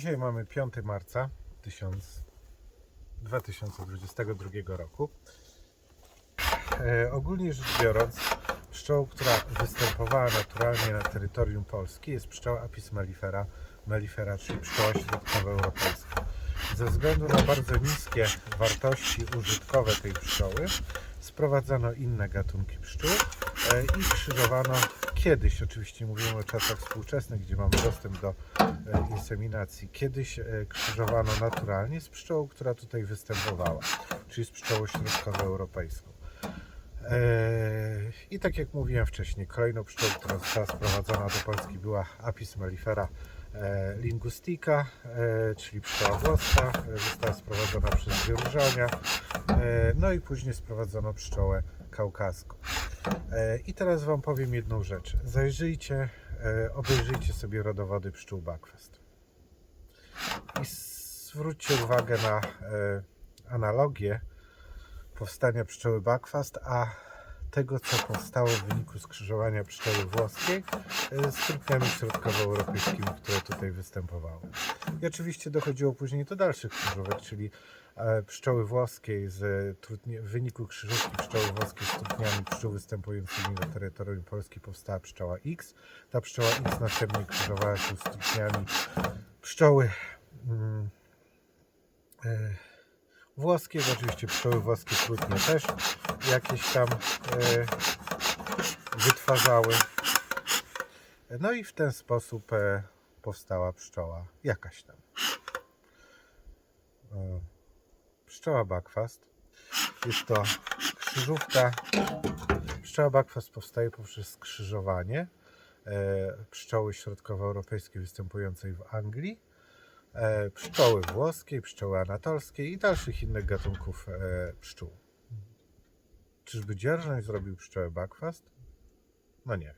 Dzisiaj mamy 5 marca 1000 2022 roku. E, ogólnie rzecz biorąc, pszczołą, która występowała naturalnie na terytorium Polski jest pszczoła Apis mellifera, mellifera czyli pszczoła środkowoeuropejska. Ze względu na bardzo niskie wartości użytkowe tej pszczoły sprowadzono inne gatunki pszczół e, i krzyżowano kiedyś, oczywiście mówimy o czasach współczesnych, gdzie mamy dostęp do e, inseminacji, kiedyś e, krzyżowano naturalnie z pszczołą, która tutaj występowała, czyli z pszczołą środkowoeuropejską. E, I tak jak mówiłem wcześniej, kolejną pszczołą, która została sprowadzona do Polski była Apis mellifera lingustica, czyli pszczoła włoska. Została sprowadzona przez wierużania. E, No i później sprowadzono pszczołę kaukaską. E, I teraz Wam powiem jedną rzecz. Zajrzyjcie, e, obejrzyjcie sobie rodowody pszczół Buckfast. I zwróćcie uwagę na e, analogię powstania pszczoły Buckfast, a tego, co powstało w wyniku skrzyżowania pszczoły włoskiej e, z trupniami środkowoeuropejskimi, które tutaj występowały. I oczywiście dochodziło później do dalszych krzyżówek, czyli e, pszczoły włoskiej z w wyniku krzyżówki pszczoły włoskiej z trudniami pszczół występującymi na terytorium Polski powstała pszczoła X. Ta pszczoła X następnie krzyżowała się z trudniami pszczoły mm, bo oczywiście pszczoły włoskie trudnie też jakieś tam e, wytwarzały. No i w ten sposób e, powstała pszczoła jakaś tam. E, pszczoła Buckfast. Jest to krzyżówka. Pszczoła Buckfast powstaje poprzez skrzyżowanie pszczoły środkowoeuropejskiej występującej w Anglii, pszczoły włoskiej, pszczoły anatolskiej i dalszych innych gatunków pszczół. Czyżby dzierżoń zrobił pszczołę Buckfast? No nie.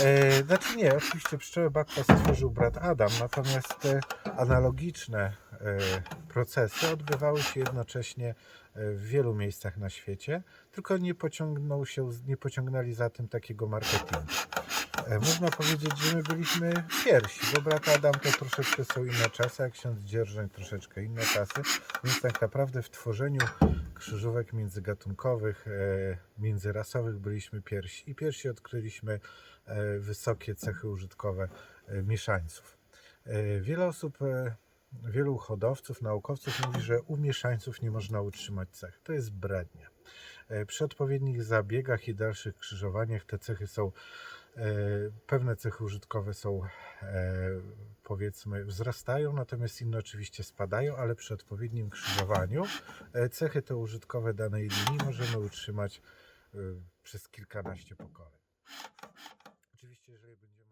E, znaczy nie, oczywiście pszczołę Buckfast stworzył brat Adam, natomiast e, analogiczne e, procesy odbywały się jednocześnie e, w wielu miejscach na świecie, tylko nie pociągnął się, nie pociągnęli za tym takiego marketingu. E, Można powiedzieć, że my byliśmy pierwsi, bo brat Adam to troszeczkę są inne czasy, a ksiądz Dzierżeń troszeczkę inne czasy, więc tak naprawdę w tworzeniu krzyżówek międzygatunkowych, e, międzyrasowych byliśmy pierwsi i pierwsi odkryliśmy e, wysokie cechy użytkowe mieszańców. Wiele osób, wielu hodowców, naukowców mówi, że u mieszańców nie można utrzymać cech. To jest brednia. Przy odpowiednich zabiegach i dalszych krzyżowaniach te cechy są Pewne cechy użytkowe są, e, powiedzmy, wzrastają, natomiast inne oczywiście spadają, ale przy odpowiednim krzyżowaniu e, cechy te użytkowe danej linii możemy utrzymać e, przez kilkanaście pokoleń. Oczywiście, jeżeli będzie